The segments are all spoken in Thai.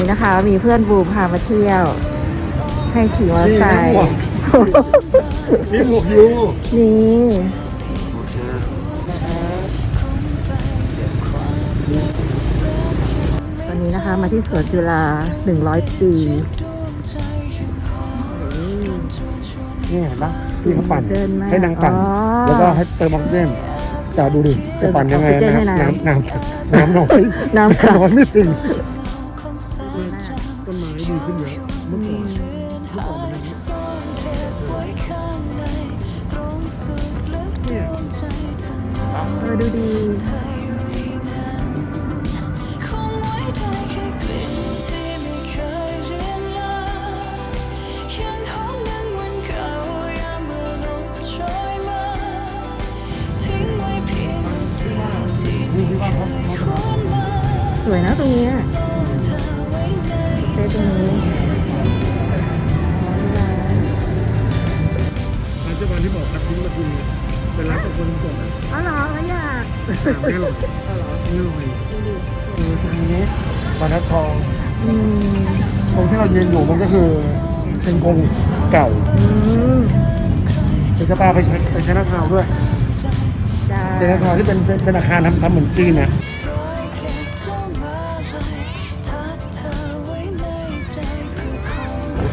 นี้นะคะ มีเพื่อนบูมพามาเที่ยว ให้ขี่มอเตอร์ไซค์นี่หมวกยูนี่โอเควันนี้นะคะมาที่สวนจุฬา100 ปีนี่เห็นปะพี่เขาปั่นเดินมาให้นางปั่นอ๋อแล้วก็ให้เติมออกซิเจนแต่ดูดิจะปั่นยังไงเติมออกซิเจนให้น้ำนางน้ำน้ำน้ำน้อยน้ำขาดน้อยไม่ถึง ดูดีสวยนะตรงนี้ รงที่เรายืนอยู่มันก็คือเป็นกรงเก่าอืมเดี๋ยวจะพาไปใช้ไปใช้นาทาวน์ด้วยจ้าใช้นาทาวน์ที่เป็นเป็นเป็นอาคารทำทำเหมือนจีนนะ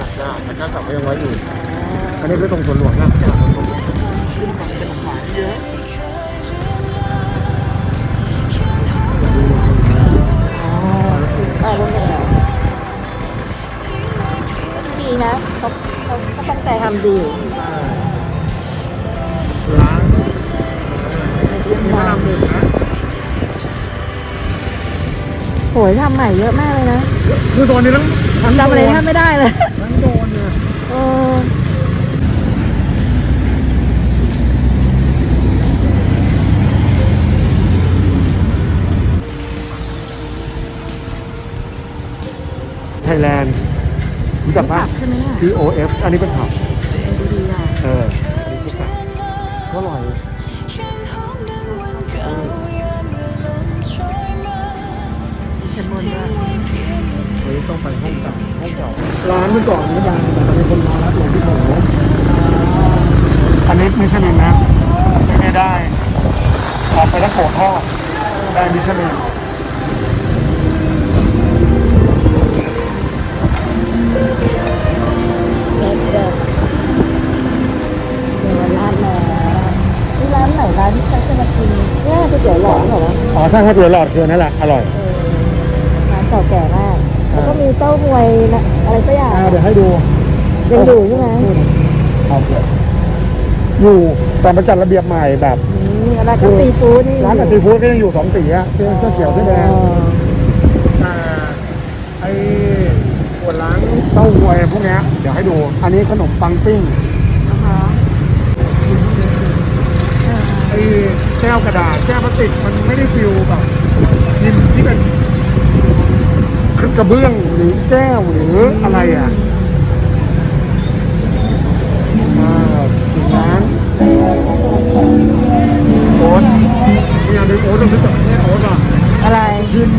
ตัดยากแต่ก็กลับมายังไว้อยู่อันนี้คือตรงสวนหลวงนะ ดีร้านเยี่ยมมีพมาระรากมหนึ่งนะโหยทำใหม่เยอะมากเลยนะคือตัวนี้ทั้งทั้งจำอะไรโดแทนบไม่ได้เลยทั้งโดนเนี่ยเออไทยแลนด์รู้จักปะผักใช่ไหมอะคือ OF อันนี้เป็นผับดูดี อ่อนนี้คือผับก็อร่อยเชนนด้วยเฮ้ยต้องไปห้องเก่าห้องเก่าร้านเมื่อก่อนนี้ดังแต่ตอนนี้คนมาแล้วหลงที่โถอันนี้มิชลินนะไม่ได้ออกไปทั้งโขดทอดได้มิชลิน นี่ร้านไหนร้านที่ฉันจะมากินเนี่ยก๋วยเตี๋ยวหลอดเหรอวะอ๋อถ้าให้เปลือกหลอดคืออนนั่นแหละอร่อย เออร้านเก่าแก่มากแล้วก็มีเต้าหวยนะอะไรสักอย่าง อ่าเดี๋ยวให้ดูยังอยู่ใช่ไหมเอาเถอะอยู่แต่มาจัดระเบียบใหม่แบบ อืมร้านก็ซีฟู้ดนี่ร้านกับซีฟู้ดก็ยังอยู่สองสีอะเสื้อเสื้อเขียวเสื้อแดง อ๋อแต่ไอ้ขวดล้างเต้าหวยพวกเนี้ยเดี๋ยวให้ดู อันนี้ขนมปังปิ้ง อ่าฮะอ่า ไอ้ แก้วกระดาษแก้วพลาสติกมันไม่ได้ฟิลแบบพิมพ์ที่เป็นกระเบื้องหรือแก้วหรืออะไรอะอ่าถึงร้านโอ๊ตเนี่ยเด็กโอ๊ตต้องซื้อจากแม่โอ๊ตอะอะไรพิมพ์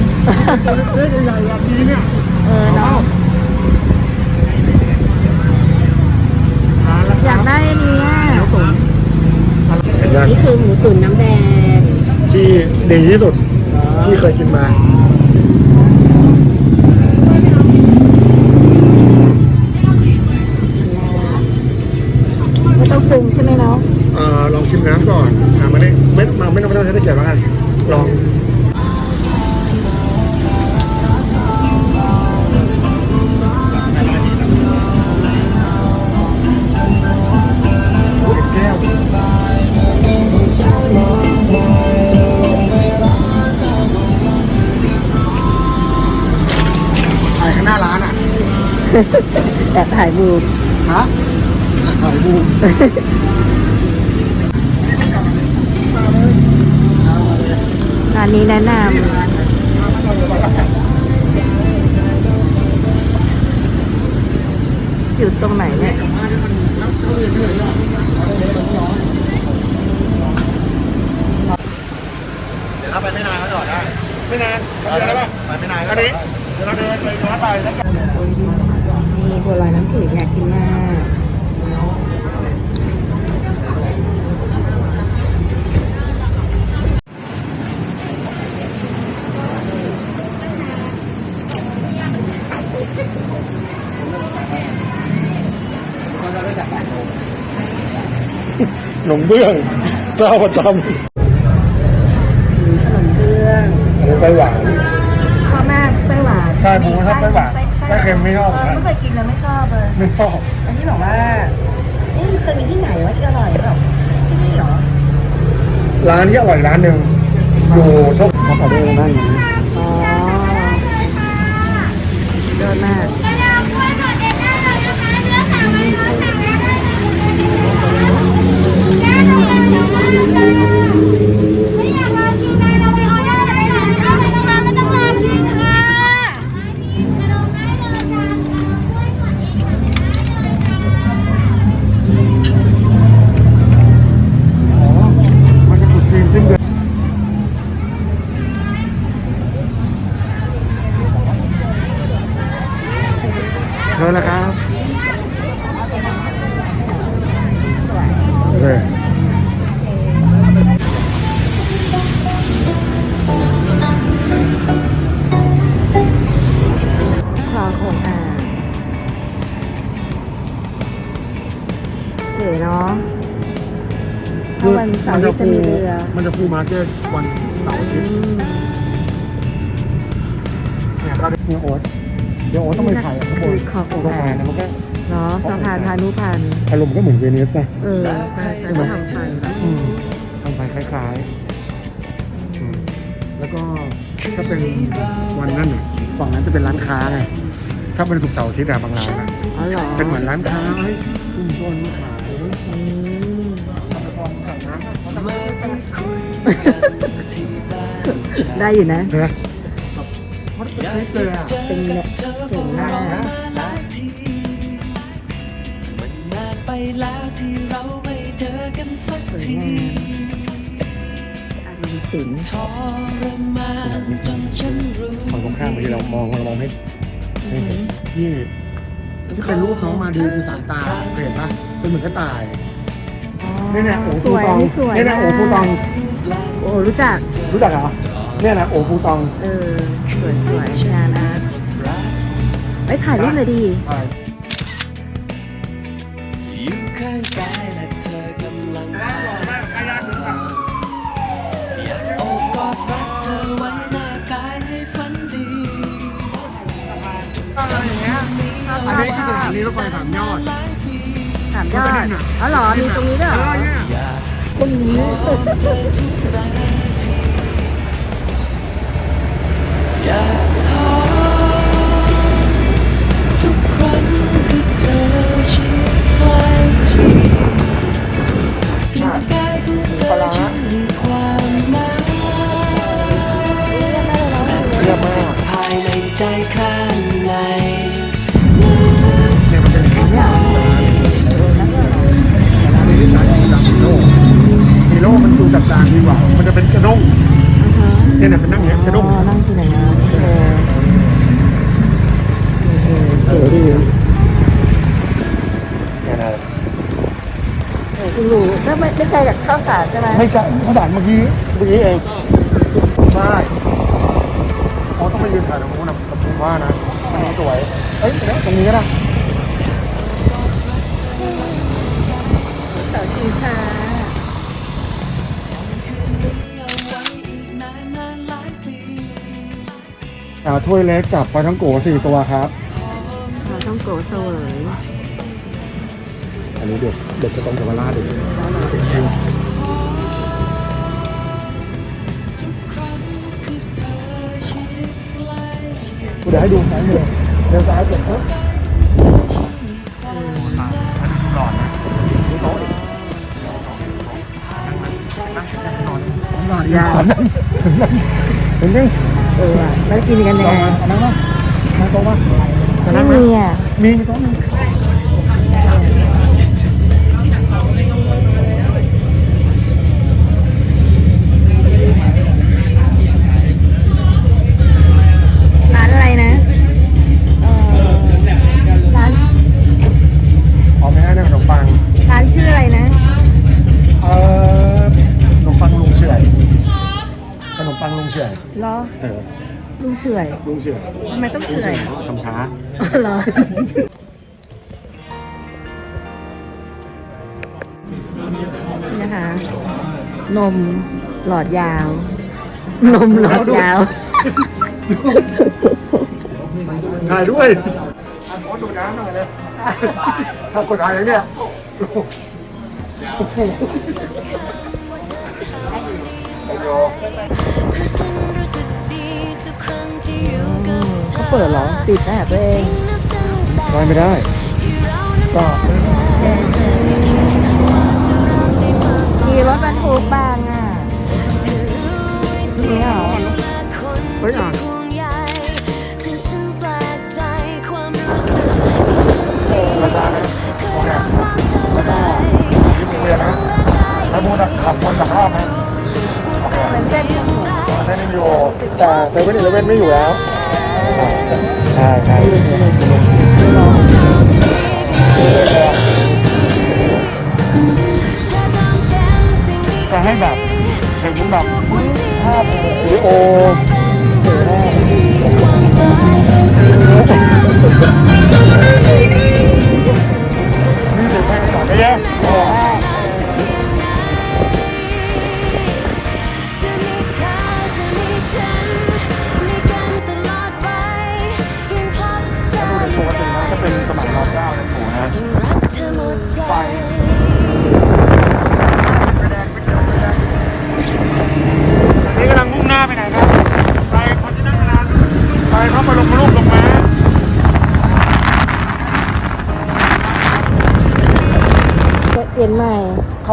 ตัวเล็กๆใหญ่ๆแบบนี้เนี่ยเออเนาะร้านละอยากได้อันเนี้ย เห็นไหมนี่คือหมูตุ๋นน้ำแดงที่ดีที่สุดที่เคยกินมาไม่ต้องปรุงใช่ไหมเนาะเอ่อลองชิมน้ำก่อนอ่าไม่ได้ไม่มาไม่ต้องไม่ต้องใช้ตะเกียบแล้วกันลอง แต่ถ่ายรูปฮะถ่ายบูมมาเลยมาเลยร้านนี้แนะนำอยู่ตรงไหนเนี่ยเดี๋ยวถ้าไปไม่นานก็จอดได้ ไม่นานทำเดือนได้ป่ะไปไม่นานก็อันนี้ได้เดี๋ยวเราเดินไปร้านไปแล้วกันมี บัวลอยน้ำขิงอยากกินมากหนมเบื้องเจ้าประจมีขนมเบื้องำอันนี้ไส้หวานชอบมากไส้หวานใช่ผมก็ชอบไส้หวานไส้เค็มไม่ชอบเออไม่เคยกินเลยไม่ชอบเลยไม่ชอบอันนี้บอกว่าเอ๊ะมันเคยมีที่ไหนวะที่อร่อยแบบที่นี่เหรอร้านที่อร่อยร้านหนึ่งอยู่โชคมาขอด้วยนะนั่งอย่างนี้อ๋อเยอดมาก ก๋เนาะถ้าวันเสาร์ที่จะมีเรือ มันจะฟูลมาร์เก็ตวันเสาร์อาทิตย์อืมเนี่ยก็ได้เนี่ยโอ๊ตเดี๋ยวโอ๊ตต้องไปถ่ายข้างบนคือขอบโอ่งสะอ่าพางนนะมันก็เนาะสะพานพานุพันธ์อารมณ์ก็เหมือนเวนิสนะเออใช่ใช่ก็ทำไปนะอืมทำไปคล้ายๆอืมแล้วก็ถ้าเป็นวันนั้นน่ะฝั่งนั้นจะเป็นร้านค้าไงถ้าเป็นศุกร์เสาร์อาทิตย์อะบางร้านอะอ๋อเหรอเป็นเหมือนร้านค้าให้ชุมชนขาย อืมทำฟองสั่งน้ำเขาทำให้ได้อยู่นะเห็นไหมแบบฮอตคลิปเลยอะเป็นเนี่ยเก่งมากนะมันนานไปแล้วที่เราไม่เจอกันสักสวยทีงามอารีสินทรมานจนฉันรู้ฝั่งตรงข้ามบางทีเรามองเรามองไม่ไม่เห็นนี่ ที่เป็นรูปน้องมาดีมีสามตาเคยเห็นปะเป็นเหมือนกระต่ายอ๋อนี่เนี่ยโอ้สฟูวยตองนี่สวยนี่เนี่ยโอ้ฟูตองโอ้รู้จัก รู้จักเหรอเนี่ยนะโอ้ฟูตองเออสวยสวยงานอาร์ตไปถ่ายรูปเลยดีใช่อยู่ นี้คือสถานีรถไฟสามยอดหลายปีถามยอดอ๋อเหรอ มีตรงนี้ด้วยเหรเอออเนี่ยอยากตรงนี้อ แล้วไม่ไม่ไกลจากข้าวสารใช่ไหมไม่ใช่เขาด่านเมื่อกี้เมื่อกี้เองใช่เขาต้องไปยืนถ่ายตรงนู้นนะผมว่านะอันนี้สวยเอ้ยเดี๋ยวตรงนี้ก็ได้เสาชิงช้าเอาไว้อีกนานนานหลายปีอ่าถ้วยเล็กกับปลาทั้งโกสี่ตัวครับเราต้องโกเสวยอั นนี้เด็กเด็กจะต้องจะมาล่าเด็กจริงกูเดี๋ยวให้ดูซ้ายมือเดี๋ยวซ้ายเจ็บปุ๊บอันนี้หลอดนะดูโต๊ะดินอนยาวเห็นยังเออว่ะแล้วกินกันยังลองไงมาอันนั้นป่ะนั่งโต๊ะป่ะจะไม่นั่งไหมมีอะมีโต๊ะหนึง เฉอยลุงเชื่อทำไมต้องลุงเฉอยเชื่อทำช้า อ๋อเหรอ นี่นะคะ นมหลอดยาว นมหลอดยาว ถ่ายด้วยอันโพสดูน้ำหน่อยเลยถ้ากดถ่ายอย่างเนี้ยโอ้โหไอ้โย เธอเขาเปิดเหรอปิดแม่ตัวเองได้ไม่ได้ ก็มีรถบรรทุกบางอะนี่เหรอเฮ้ยอะที่ฉันแปลกใจความรู้สึกที่ฉันมีภาษาเนี่ยโอเคแล้วก็ที่เรียนนะถ้าพูดนะขับวนขับรอบนะโอเคเป็นเส้นถนนเส้นยังอยู่แต่เซเว่นอีเลเว่นไม่อยู่แล้ว ใช่ใช่จะให้แบบเห็นแบบภาพวิดีโอนี่เด็กแม่สอนได้ยังจะ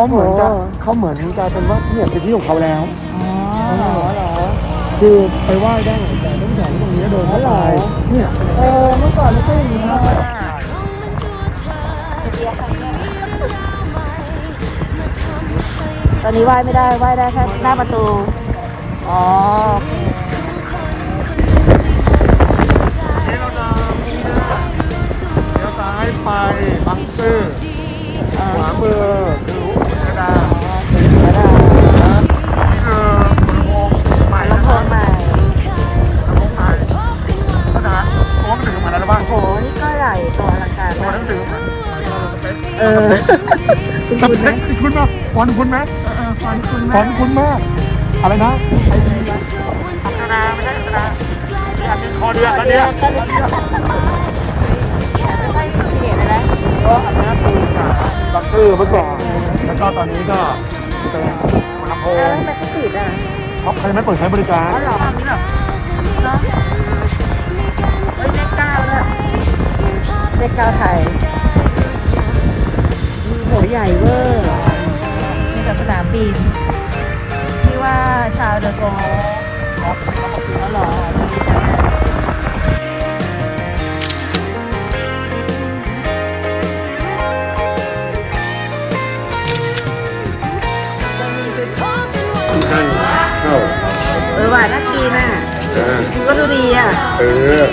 เขาเหมือนกับโอ้เขาเหมือนกลายเป็นว่าที่เนี่ยเป็นที่ของเขาแล้ว อ๋อเหรอเหรอ คือไปไหว้ได้แต่ต้องแถวตรงนี้เดินเข้าไปเนี่ยเออเมื่อก่อนไม่ใช่อย่างนี้นะตอนนี้ไหว้ไม่ได้ไหว้ได้แค่หน้าประตู อ๋อนี่เราจะมุ่งหน้าเลี้ยวซ้ายไปบางซื่อขวามือคืออุตร ดาศรีสดานี่คือลำโพงใหม่นะลำโพครับงใหม่อุโมงใหม่ก็นะตัวหนังสือเหมือนอะไรบ้างโหนี่ก็ใหญ่ตัวอลังการตัวมากหนังสือเหมือนเออคุณคุณไหมคุณมาฟอนต์คุณไหมเออฟอนคุณไหมฟอนต์คุณมากอะไรนะอัศนาไม่ใช่อัศนาที่อันนี้คอเดือดแล้วเนี่ย นะก็อันนี้คือจากบางซื่อเมื่อก่อน แล้วก็ตอนนี้ก็เป็นลำโพเอองทำไมเขาปิดอะเพราะใครไม่เปิดใช้บริการอ๋อเหรอนี่เหรอเนาะเฮ้ยเลขเก้าแล้วเลขเก้าไทยโหใหญ่เวอร์นี่กับสนามบินที่ว่าชาวเดอะโกแล้วเหรอตรงนี้ใช่ไหม ก็ดูดีอะ เออ